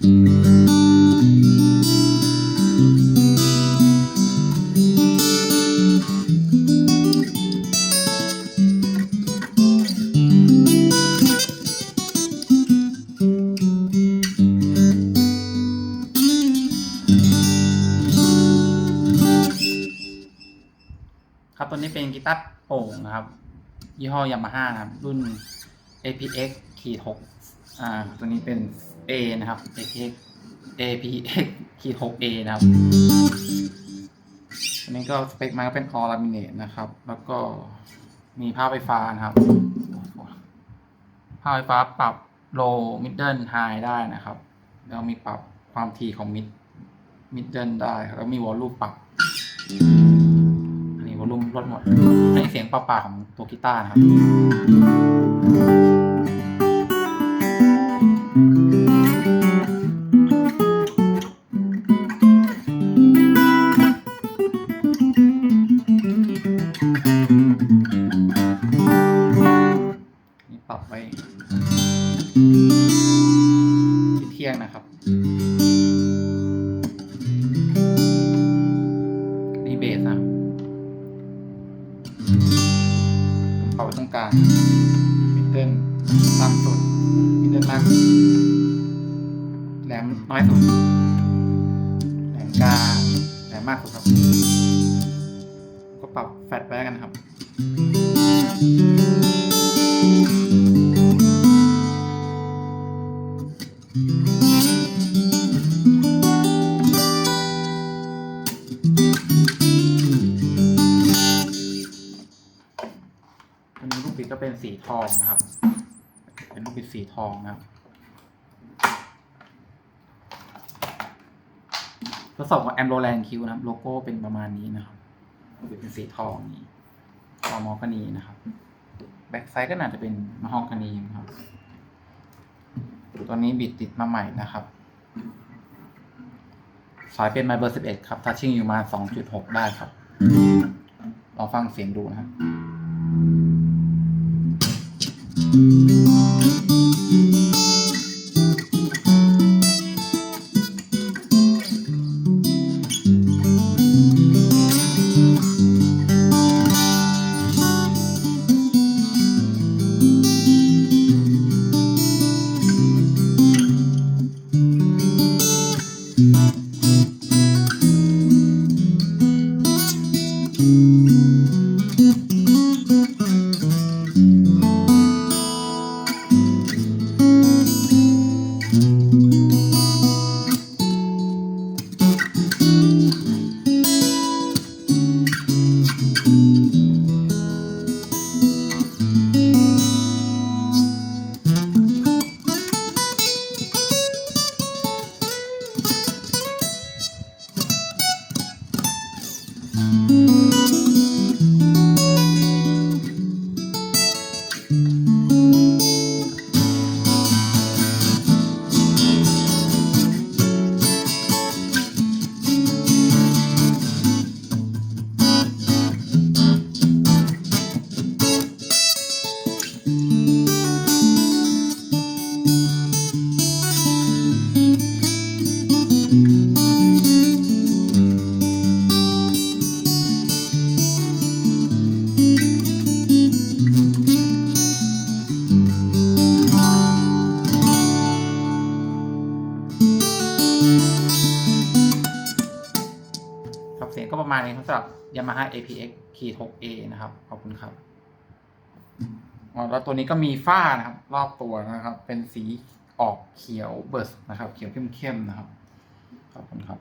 ครับตัวนี้เป็นกีตาร์โป่งนะครับ ยี่ห้อยามาฮ่านะครับ รุ่น APX ขีดหกอ่า ตัวนี้เป็น A นะครับ APX APX ขีดหก A นะครับตัวนี้ก็สเปคมาก็เป็น all laminate นะครับ แล้วก็มีผ้าไฟฟ้านะครับผ้าไฟฟ้าปรับ low middle high ได้นะครับ แล้วมีปรับความถี่ของ mid middle ได้แล้วมีวอลลุ่มปรับ อันนี้วอลลุ่มลดหมดอันนี้เสียงเปล่าๆของตัวกีตาร์นะครับ ที่เที่ยงนะครับ นี่เบสนะปรับไว้ตรงกลางมิดเดิลต่ำสุดมิดเดิลมากแหลมน้อยสุดแหลมกลางแหลมมากสุดครับ ก็ปรับแฟลตไว้แล้วกันครับ อันนี้ลูกบิดก็เป็นสีทองนะครับ เป็นลูกบิดสีทองนะครับทดสอบกับแอมโรแลนคิวนะครับ โลโก้เป็นประมาณนี้นะครับลูกบิดเป็นสีทองนี่ตอมอกานีนะครับ แบ็กไซด์ก็น่าจะเป็นมะฮอกกานีนะครับ ตัวนี้บิดติดมาใหม่นะครับ สายเป็นไมเบอร์สิบเอ็ดครับทัชชิ่งอยู่มาสองจุดหกได้ครับ ลองฟังเสียงดูนะครับ ประมาณนี้ครับสำหรับ Yamaha APX ขีด 6A นะครับ ขอบคุณครับแล้วตัวนี้ก็มีฝ้านะครับ รอบตัวนะครับ เป็นสีออกเขียวเบิร์สนะครับ เขียวเข้มๆนะครับ ขอบคุณครับ